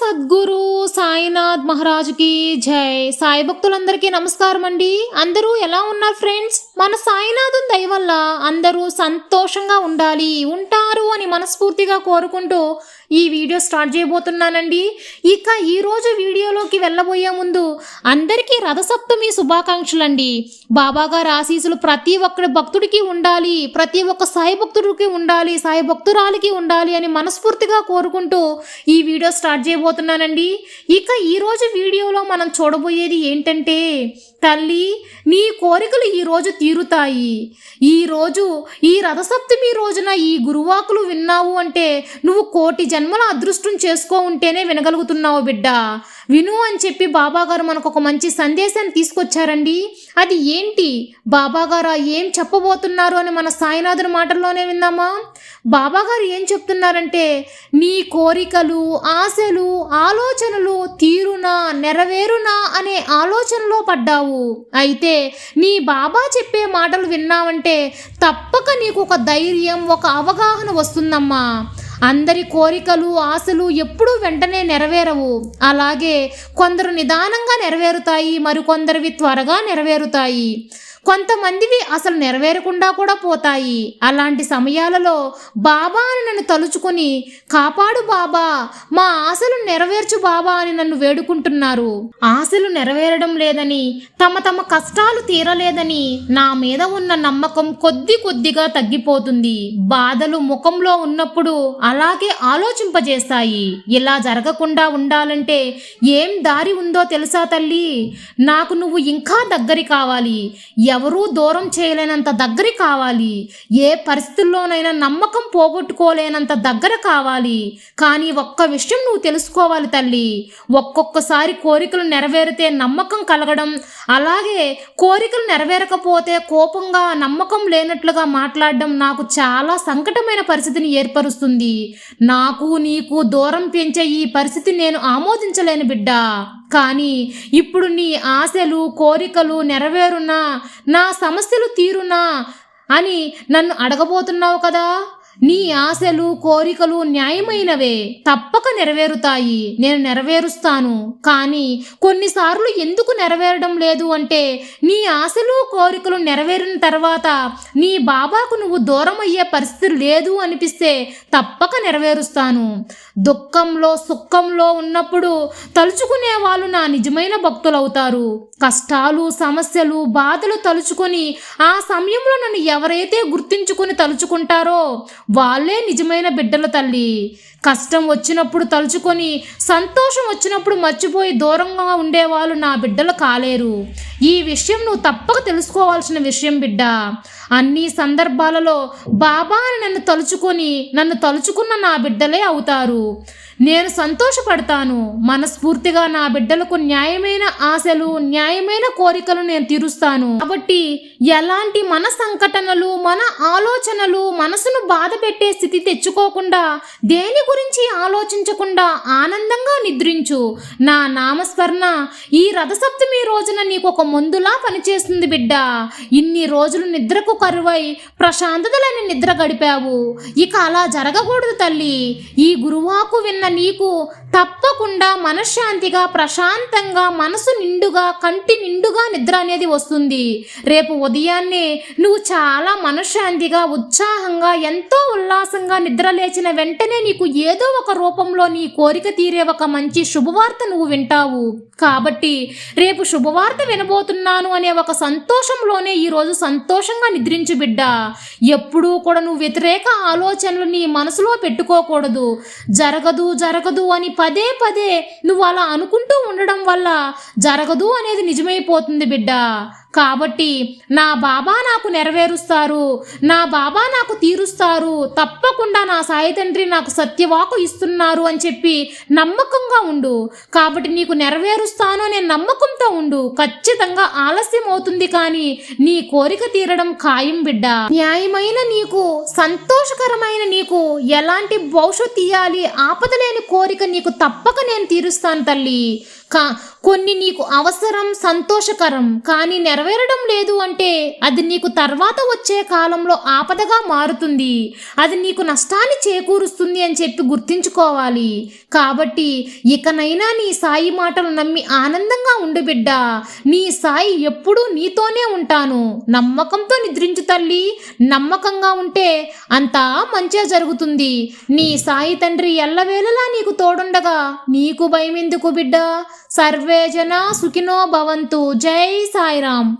సద్గురు సాయినాథ్ మహారాజుకి జై. సాయి భక్తులందరికీ నమస్కారం అండి అందరూ ఎలా ఉన్నారు ఫ్రెండ్స్? మన సాయినాథం దయ వల్ల అందరూ సంతోషంగా ఉండాలి ఉంటారు అని మనస్ఫూర్తిగా కోరుకుంటూ ఈ వీడియో స్టార్ట్ చేయబోతున్నానండి. ఇక ఈరోజు వీడియోలోకి వెళ్ళబోయే ముందు అందరికీ రథసప్తమి శుభాకాంక్షలండి. అండి గారి ఆశీస్సులు ప్రతి ఒక్కడి భక్తుడికి ఉండాలి ప్రతి ఒక్క సాయి భక్తుడికి ఉండాలి సాయి భక్తురాలికి ఉండాలి అని మనస్ఫూర్తిగా కోరుకుంటూ ఈ వీడియో స్టార్ట్ చేయబోతున్నానండి. ఇక ఈరోజు వీడియోలో మనం చూడబోయేది ఏంటంటే తల్లి నీ కోరికలు ఈ రోజు తీరుతాయి. ఈ రోజు ఈ రథసప్తమి రోజున ఈ గురువాకులు విన్నావు అంటే నువ్వు కోటి జన్మల అదృష్టం చేసుకో ఉంటేనే వినగలుగుతున్నావు బిడ్డ. విను అని చెప్పి బాబాగారు మనకు ఒక మంచి సందేశాన్ని తీసుకొచ్చారండి. అది ఏంటి? బాబాగారు ఏం చెప్పబోతున్నారు అని మన సాయినాథుని మాటల్లోనే విందామా? బాబాగారు ఏం చెప్తున్నారంటే నీ కోరికలు ఆశలు ఆలోచనలు తీరునా నెరవేరునా అనే ఆలోచనలో పడ్డావు. అయితే నీ బాబా చెప్పే మాటలు విన్నావంటే తప్పక నీకు ఒక ధైర్యం ఒక అవగాహన వస్తుందమ్మా. అందరి కోరికలు ఆశలు ఎప్పుడూ వెంటనే నెరవేరవు. అలాగే కొందరు నిదానంగా నెరవేరుతాయి మరికొందరివి త్వరగా నెరవేరుతాయి. కొంతమందివి అసలు నెరవేరకుండా కూడా పోతాయి. అలాంటి సమయాలలో బాబా అని నన్ను తలుచుకొని కాపాడు బాబా మా ఆశలు నెరవేర్చు బాబా అని నన్ను వేడుకుంటున్నారు. ఆశలు నెరవేరడం లేదని తమ తమ కష్టాలు తీరలేదని నా మీద ఉన్న నమ్మకం కొద్ది కొద్దిగా తగ్గిపోతుంది. బాధలు ముఖంలో ఉన్నప్పుడు అలాగే ఆలోచింపజేస్తాయి. ఇలా జరగకుండా ఉండాలంటే ఏం దారి ఉందో తెలుసా తల్లి? నాకు నువ్వు ఇంకా దగ్గరి కావాలి. ఎవరూ దూరం చేయలేనంత దగ్గర కావాలి. ఏ పరిస్థితుల్లోనైనా నమ్మకం పోగొట్టుకోలేనంత దగ్గర కావాలి. కానీ ఒక్క విషయం నువ్వు తెలుసుకోవాలి తల్లి. ఒక్కొక్కసారి కోరికలు నెరవేరితే నమ్మకం కలగడం అలాగే కోరికలు నెరవేరకపోతే కోపంగా నమ్మకం లేనట్లుగా మాట్లాడడం నాకు చాలా సంకటమైన పరిస్థితిని ఏర్పరుస్తుంది. నాకు నీకు దూరం పెంచే ఈ పరిస్థితి నేను ఆమోదించలేను బిడ్డ. కానీ ఇప్పుడు నీ ఆశలు కోరికలు నెరవేరునా? నా సమస్యలు తీరునా? అని నన్ను అడగబోతున్నావు కదా? నీ ఆశలు కోరికలు న్యాయమైనవే. తప్పక నెరవేరుతాయి. నేను నెరవేరుస్తాను. కానీ కొన్నిసార్లు ఎందుకు నెరవేరడం లేదు అంటే నీ ఆశలు కోరికలు నెరవేరిన తర్వాత నీ బాబాకు నువ్వు దూరం అయ్యే పరిస్థితి లేదు అనిపిస్తే తప్పక నెరవేరుస్తాను. దుఃఖంలో సుఖంలో ఉన్నప్పుడు తలుచుకునే వాళ్ళు నా నిజమైన భక్తులవుతారు. కష్టాలు సమస్యలు బాధలు తలుచుకొని ఆ సమయంలో నన్ను ఎవరైతే గుర్తించుకొని తలుచుకుంటారో వాళ్ళే నిజమైన బిడ్డల తల్లి. కష్టం వచ్చినప్పుడు తలుచుకొని సంతోషం వచ్చినప్పుడు మర్చిపోయి దూరంగా ఉండేవాళ్ళు నా బిడ్డలు కాలేరు. ఈ విషయం నువ్వు తప్పక తెలుసుకోవాల్సిన విషయం బిడ్డ. అన్ని సందర్భాలలో బాబా అని నన్ను తలుచుకొని నన్ను తలుచుకున్న నా బిడ్డలే అవుతారు. నేను సంతోషపడతాను. మనస్ఫూర్తిగా నా బిడ్డలకు న్యాయమైన ఆశలు న్యాయమైన కోరికలు నేను తీరుస్తాను. కాబట్టి ఎలాంటి మన సంఘటనలు మన ఆలోచనలు మనసును బాధ పెట్టే స్థితి తెచ్చుకోకుండా దేని గురించి ఆలోచించకుండా ఆనందంగా నిద్రించు. నా నామస్మరణ ఈ రథసప్తమి రోజున నీకు ఒక మందులా పనిచేస్తుంది బిడ్డ. ఇన్ని రోజులు నిద్రకు కరువై ప్రశాంతత లేని నిద్ర గడిపావు. ఇక అలా జరగకూడదు తల్లి. ఈ గురువాకు విన్న నీకు తప్పకుండా మనశ్శాంతిగా ప్రశాంతంగా మనసు నిండుగా కంటి నిండుగా నిద్ర అనేది వస్తుంది. రేపు ఉదయాన్నే నువ్వు చాలా మనశ్శాంతిగా ఉత్సాహంగా ఎంతో ఉల్లాసంగా నిద్ర లేచిన వెంటనే నీకు ఏదో ఒక రూపంలో నీ కోరిక తీరే ఒక మంచి శుభవార్త నువ్వు వింటావు. కాబట్టి రేపు శుభవార్త వినబోతున్నాను అనే ఒక సంతోషంలోనే ఈరోజు సంతోషంగా నిద్రించు బిడ్డ. ఎప్పుడూ కూడా నువ్వు వ్యతిరేక ఆలోచనలు నీ మనసులో పెట్టుకోకూడదు. జరగదు జరగదు అని పదే పదే నువ్వు అలా అనుకుంటూ ఉండడం వల్ల జరగదు అనేది నిజమైపోతుంది బిడ్డ. కాబట్టి నా బాబా నాకు నెరవేరుస్తారు నా బాబా నాకు తీరుస్తారు తప్పకుండా నా సాయి తండ్రి నాకు సత్యవాకు ఇస్తున్నారు అని చెప్పి నమ్మకంగా ఉండు. కాబట్టి నీకు నెరవేరుస్తాను అనే నమ్మకంతో ఉండు. ఖచ్చితంగా ఆలస్యం అవుతుంది కానీ నీ కోరిక తీరడం ఖాయం బిడ్డ. న్యాయమైన నీకు సంతోషకరమైన నీకు ఎలాంటి భవిష్యత్తు ఇయ్యాలి ఆపదలేని కోరిక నీకు తప్పక నేను తీరుస్తాను తల్లి. కా కొన్ని నీకు అవసరం సంతోషకరం కానీ నెరవేరడం లేదు అంటే అది నీకు తర్వాత వచ్చే కాలంలో ఆపదగా మారుతుంది. అది నీకు నష్టాన్ని చేకూరుస్తుంది అని చెప్పి గుర్తించుకోవాలి. కాబట్టి ఇకనైనా నీ సాయి మాటలు నమ్మి ఆనందంగా ఉండు బిడ్డ. నీ సాయి ఎప్పుడూ నీతోనే ఉంటాను. నమ్మకంతో నిద్రించు తల్లి. నమ్మకంగా ఉంటే అంతా మంచిగా జరుగుతుంది. నీ సాయి తండ్రి ఎల్లవేళలా నీకు తోడుండగా నీకు భయం ఎందుకు బిడ్డ సర్వేజన సుఖినో భవంతు. జై సాయిరామ్.